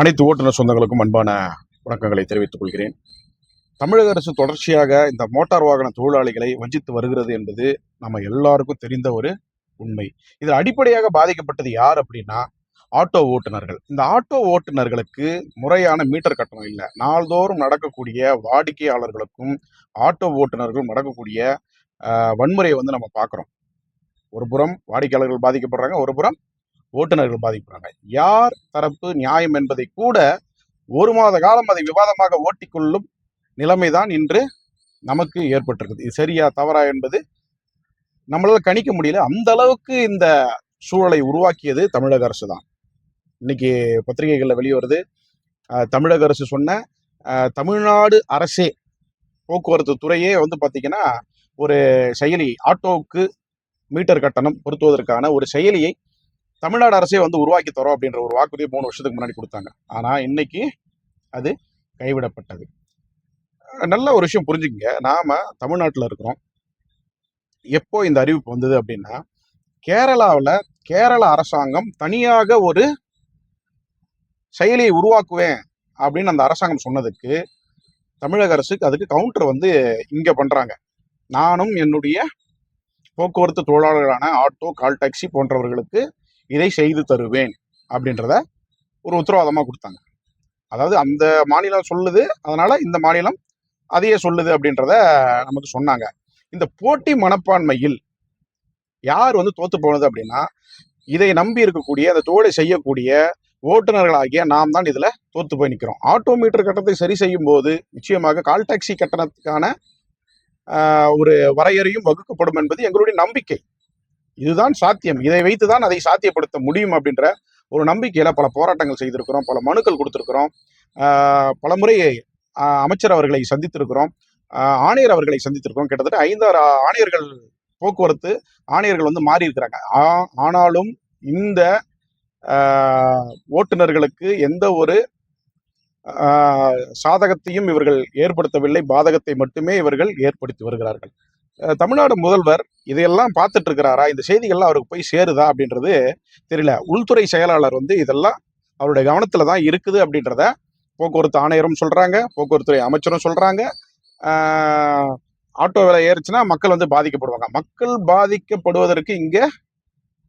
அனைத்து ஓட்டுநர் சொந்தங்களுக்கும் அன்பான வணக்கங்களை தெரிவித்துக் கொள்கிறேன். தமிழக அரசு தொடர்ச்சியாக இந்த மோட்டார் வாகன தொழிலாளிகளை வஞ்சித்து வருகிறது என்பது நம்ம எல்லாருக்கும் தெரிந்த ஒரு உண்மை. இதில் அடிப்படையாக பாதிக்கப்பட்டது யார் அப்படின்னா ஆட்டோ ஓட்டுநர்கள். இந்த ஆட்டோ ஓட்டுநர்களுக்கு முறையான மீட்டர் கட்டணம் இல்லை. நாள்தோறும் நடக்கக்கூடிய வாடிக்கையாளர்களுக்கும் ஆட்டோ ஓட்டுநர்களும் நடக்கக்கூடிய வன்முறையை வந்து நம்ம பார்க்குறோம். ஒரு புறம் வாடிக்கையாளர்கள் பாதிக்கப்படுறாங்க ஒரு புறம் ஓட்டுநர்கள் பாதிக்கிறாங்க யார் தரப்பு நியாயம் என்பதை கூட ஒரு மாத காலம் அதை விவாதமாக ஓட்டிக்கொள்ளும் நிலைமைதான் இன்று நமக்கு ஏற்பட்டிருக்குது. இது சரியா தவறா என்பது நம்மளால் கணிக்க முடியல. அந்த அளவுக்கு இந்த சூழலை உருவாக்கியது தமிழக அரசு தான். இன்னைக்கு பத்திரிகைகளில் வெளிவருது தமிழக அரசு சொன்ன தமிழ்நாடு அரசே போக்குவரத்து துறையே வந்து பார்த்திங்கன்னா ஒரு செயலி ஆட்டோவுக்கு மீட்டர் கட்டணம் பொருத்துவதற்கான ஒரு செயலியை தமிழ்நாடு அரசே வந்து உருவாக்கி தரோம் அப்படின்ற ஒரு வாக்குறுதியை மூணு வருஷத்துக்கு முன்னாடி கொடுத்தாங்க. ஆனால் இன்னைக்கு அது கைவிடப்பட்டது. நல்ல ஒரு விஷயம் புரிஞ்சுக்கங்க. நாம் தமிழ்நாட்டில் இருக்கிறோம். எப்போ இந்த அறிவிப்பு வந்தது அப்படின்னா கேரளாவில் கேரள அரசாங்கம் தனியாக ஒரு செயலியை உருவாக்குவேன் அப்படின்னு அந்த அரசாங்கம் சொன்னதுக்கு தமிழக அரசுக்கு அதுக்கு கவுண்டர் வந்து இங்கே பண்ணுறாங்க நானும் என்னுடைய போக்குவரத்து தொழிலாளர்களான ஆட்டோ கால் டாக்ஸி போன்றவர்களுக்கு இதை செய்து தருவேன் அப்படின்றத ஒரு உத்தரவாதமாக கொடுத்தாங்க. அதாவது அந்த மாநிலம் சொல்லுது அதனால் இந்த மாநிலம் அதையே சொல்லுது அப்படின்றத நமக்கு சொன்னாங்க. இந்த போட்டி மனப்பான்மையில் யார் வந்து தோத்து போனது அப்படின்னா இதை நம்பி இருக்கக்கூடிய அந்த தோடை செய்யக்கூடிய ஓட்டுநர்களாகிய நாம் தான் இதில் தோத்து போய் நிற்கிறோம் ஆட்டோ மீட்டர் கட்டணத்தை சரி செய்யும் போது நிச்சயமாக கால் டாக்ஸி கட்டணத்துக்கான ஒரு வரையறையும் வகுக்கப்படும் என்பது எங்களுடைய நம்பிக்கை. இதுதான் சாத்தியம். இதை வைத்து தான் அதை சாத்தியப்படுத்த முடியும் அப்படின்ற ஒரு நம்பிக்கையில் பல போராட்டங்கள் செய்திருக்கிறோம் பல மனுக்கள் கொடுத்துருக்குறோம். பல முறை அமைச்சர் அவர்களை சந்தித்திருக்கிறோம். ஆணையர் அவர்களை சந்தித்திருக்கிறோம். கிட்டத்தட்ட ஐந்தாறு ஆணையர்கள் போக்குவரத்து ஆணையர்கள் வந்து மாறி இருக்கிறாங்க ஆ- ஆனாலும் இந்த ஓட்டுநர்களுக்கு எந்த ஒரு சாதகத்தையும் இவர்கள் ஏற்படுத்தவில்லை. பாதகத்தை மட்டுமே இவர்கள் ஏற்படுத்தி வருகிறார்கள். தமிழ்நாடு முதல்வர் இதையெல்லாம் பார்த்துட்டு இருக்கிறாரா இந்த செய்திகள்லாம் அவருக்கு போய் சேருதா அப்படின்றது தெரியல. உள்துறை செயலாளர் வந்து இதெல்லாம் அவருடைய கவனத்தில் தான் இருக்குது அப்படின்றத போக்குவரத்து ஆணையரும் சொல்கிறாங்க போக்குவரத்துறை அமைச்சரும் சொல்கிறாங்க ஆட்டோ விலை ஏறிச்சுன்னா மக்கள் வந்து பாதிக்கப்படுவாங்க. மக்கள் பாதிக்கப்படுவதற்கு இங்கே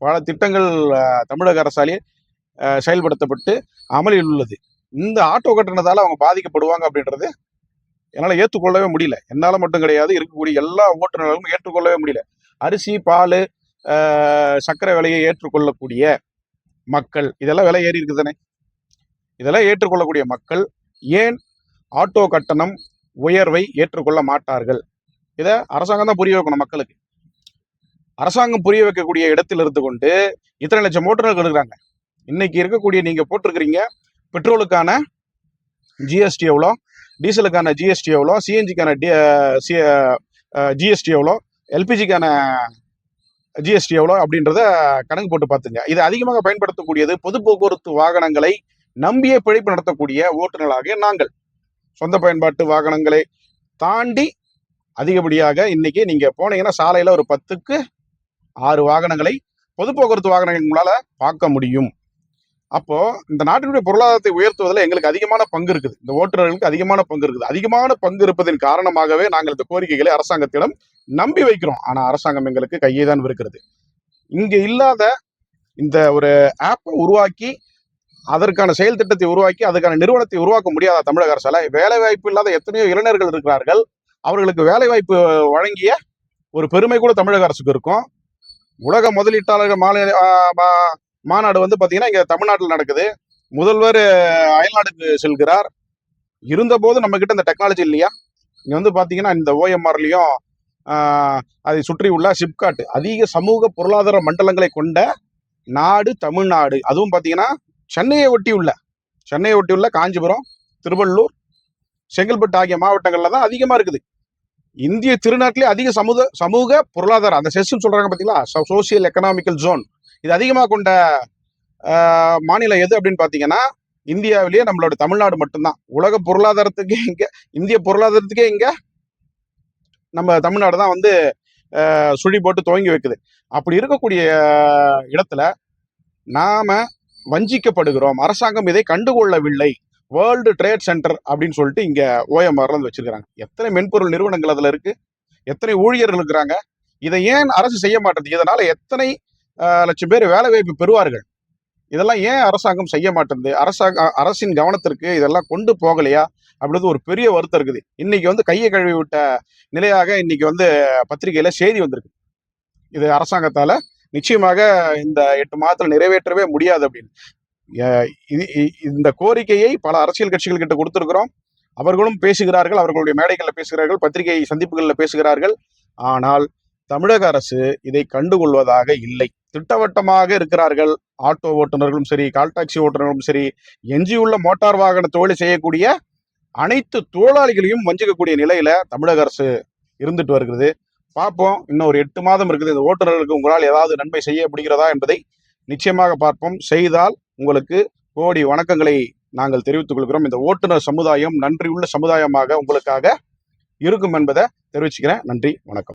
பல திட்டங்கள் தமிழக அரசாலே செயல்படுத்தப்பட்டு அமலில் உள்ளது. இந்த ஆட்டோ கட்டணத்தால் அவங்க பாதிக்கப்படுவாங்க அப்படின்றது என்னால் ஏற்றுக்கொள்ளவே முடியல. என்னால் மட்டும் கிடையாது இருக்கக்கூடிய எல்லா ஓட்டுநர்களும் ஏற்றுக்கொள்ளவே முடியல. அரிசி பால் சர்க்கரை விலையை ஏற்றுக்கொள்ளக்கூடிய மக்கள் இதெல்லாம் விலை ஏறி இருக்குது தானே இதெல்லாம் ஏற்றுக்கொள்ளக்கூடிய மக்கள் ஏன் ஆட்டோ கட்டணம் உயர்வை ஏற்றுக்கொள்ள மாட்டார்கள்? இதை அரசாங்கம் தான் புரிய வைக்கணும் மக்களுக்கு. அரசாங்கம் புரிய வைக்கக்கூடிய இடத்தில் இருந்து கொண்டு இத்தனை லட்சம் ஓட்டுநர்கள் இருக்கிறாங்க. இன்னைக்கு இருக்கக்கூடிய நீங்கள் போட்டிருக்கிறீங்க பெட்ரோலுக்கான ஜிஎஸ்டி எவ்வளோ? டீசலுக்கான ஜிஎஸ்டி எவ்வளோ? சிஎன்ஜிக்கான ஜிஎஸ்டி எவ்வளோ? எல்பிஜிக்கான ஜிஎஸ்டி எவ்வளோ? அப்படின்றத கணக்கு போட்டு பார்த்துங்க. இது அதிகமாக பயன்படுத்தக்கூடியது பொது போக்குவரத்து வாகனங்களை நம்பியே பிழைப்பு நடத்தக்கூடிய ஓட்டுநர்களாகிய நாங்கள். சொந்த பயன்பாட்டு வாகனங்களை தாண்டி அதிகப்படியாக இன்னைக்கு நீங்க போனீங்கன்னா சாலையில ஒரு பத்துக்கு ஆறு வாகனங்களை பொது போக்குவரத்து வாகனங்கள் உங்களால பார்க்க முடியும். அப்போ இந்த நாட்டினுடைய பொருளாதாரத்தை உயர்த்துவதில் எங்களுக்கு அதிகமான பங்கு இருக்குது. இந்த ஓட்டுநர்களுக்கு அதிகமான பங்கு இருக்குது. அதிகமான பங்கு இருப்பதன் காரணமாகவே நாங்கள் இந்த கோரிக்கைகளை அரசாங்கத்திடம் நம்பி வைக்கிறோம். ஆனா அரசாங்கம் எங்களுக்கு கையை தான் இருக்கிறது இங்க இல்லாத இந்த ஒரு ஆப்பை உருவாக்கி அதற்கான செயல் திட்டத்தை உருவாக்கி அதுக்கான நிறுவனத்தை உருவாக்க முடியாத தமிழக அரசால வேலை வாய்ப்பு இல்லாத எத்தனையோ இளைஞர்கள் இருக்கிறார்கள். அவர்களுக்கு வேலை வாய்ப்பு வழங்கிய ஒரு பெருமை கூட தமிழக அரசுக்கு இருக்கும். உலக முதலீட்டாளர்கள் மாநில மாநாடு வந்து பார்த்தீங்கன்னா இங்கே தமிழ்நாட்டில் நடக்குது. முதல்வர் அயல்நாடுக்கு செல்கிறார். இருந்தபோது நம்ம கிட்ட இந்த டெக்னாலஜி இல்லையா? இங்கே வந்து பார்த்தீங்கன்னா இந்த ஓஎம்ஆர்லேயும் அதை சுற்றி உள்ள சிப்காட் அதிக சமூக பொருளாதார மண்டலங்களை கொண்ட நாடு தமிழ்நாடு. அதுவும் பார்த்தீங்கன்னா சென்னையை ஒட்டி உள்ள சென்னையை ஒட்டி உள்ள காஞ்சிபுரம் திருவள்ளூர் செங்கல்பட்டு ஆகிய மாவட்டங்களில் தான் அதிகமாக இருக்குது. இந்திய திருநாட்டிலே அதிக சமூக சமூக பொருளாதார அந்த செஸ்ன்னு சொல்கிறாங்க பார்த்தீங்களா சோசியல் எக்கனாமிக்கல் ஜோன் இது அதிகமாக கொண்ட மாநிலம் எது அப்படின்னு பார்த்தீங்கன்னா இந்தியாவிலேயே நம்மளோட தமிழ்நாடு மட்டும்தான். உலக பொருளாதாரத்துக்கு இங்கே இந்திய பொருளாதாரத்துக்கே இங்கே நம்ம தமிழ்நாடு தான் வந்து சுழி போட்டு துவங்கி வைக்குது. அப்படி இருக்கக்கூடிய இடத்துல நாம வஞ்சிக்கப்படுகிறோம். அரசாங்கம் இதை கண்டுகொள்ளவில்லை. வேர்ல்டு ட்ரேட் சென்டர் அப்படின்னு சொல்லிட்டு இங்கே ஓஎம்ஆர்ல வந்து வச்சிருக்கிறாங்க. எத்தனை மென்பொருள் நிறுவனங்கள் அதில் இருக்கு? எத்தனை ஊழியர்கள் இருக்கிறாங்க? இதை ஏன் அரசு செய்ய மாட்டேது இதனால் எத்தனை லட்சம் பேர் வேலை வாய்ப்பு பெறுவார்கள். இதெல்லாம் ஏன் அரசாங்கம் செய்ய மாட்டேங்குது அரசாங்க அரசின் கவனத்திற்கு இதெல்லாம் கொண்டு போகலையா? அப்படின்றது ஒரு பெரிய வருத்தம் இருக்குது. இன்னைக்கு வந்து கையை கழுவி விட்ட நிலையாக இன்னைக்கு வந்து பத்திரிகையில செய்தி வந்திருக்கு. இது அரசாங்கத்தால நிச்சயமாக இந்த எட்டு மாதத்துல நிறைவேற்றவே முடியாது அப்படின்னு. இது- இந்த கோரிக்கையை பல அரசியல் கட்சிகள் கிட்ட கொடுத்திருக்கிறோம். அவர்களும் பேசுகிறார்கள் அவர்களுடைய மேடைகளில் பேசுகிறார்கள் பத்திரிகை சந்திப்புகளில் பேசுகிறார்கள். ஆனால் தமிழக அரசு இதை கண்டுகொள்வதாக இல்லை. திட்டவட்டமாக இருக்கிறார்கள். ஆட்டோ ஓட்டுநர்களும் சரி கால் டாக்ஸி ஓட்டுநர்களும் சரி எஞ்சியுள்ள மோட்டார் வாகன தொழில் செய்யக்கூடிய அனைத்து தொழிலாளிகளையும் வஞ்சிக்கக்கூடிய நிலையில தமிழக அரசு இருந்துட்டு வருகிறது. பார்ப்போம். இன்னும் ஒரு எட்டு மாதம் இருக்குது. இந்த ஓட்டுநர்களுக்கு உங்களால் ஏதாவது நன்மை செய்ய முடிகிறதா என்பதை நிச்சயமாக பார்ப்போம். செய்தால் உங்களுக்கு கோடி வணக்கங்களை நாங்கள் தெரிவித்துக் கொள்கிறோம். இந்த ஓட்டுநர் சமுதாயம் நன்றியுள்ள சமுதாயமாக உங்களுக்காக இருக்கும் என்பதை தெரிவிச்சுக்கிறேன். நன்றி. வணக்கம்.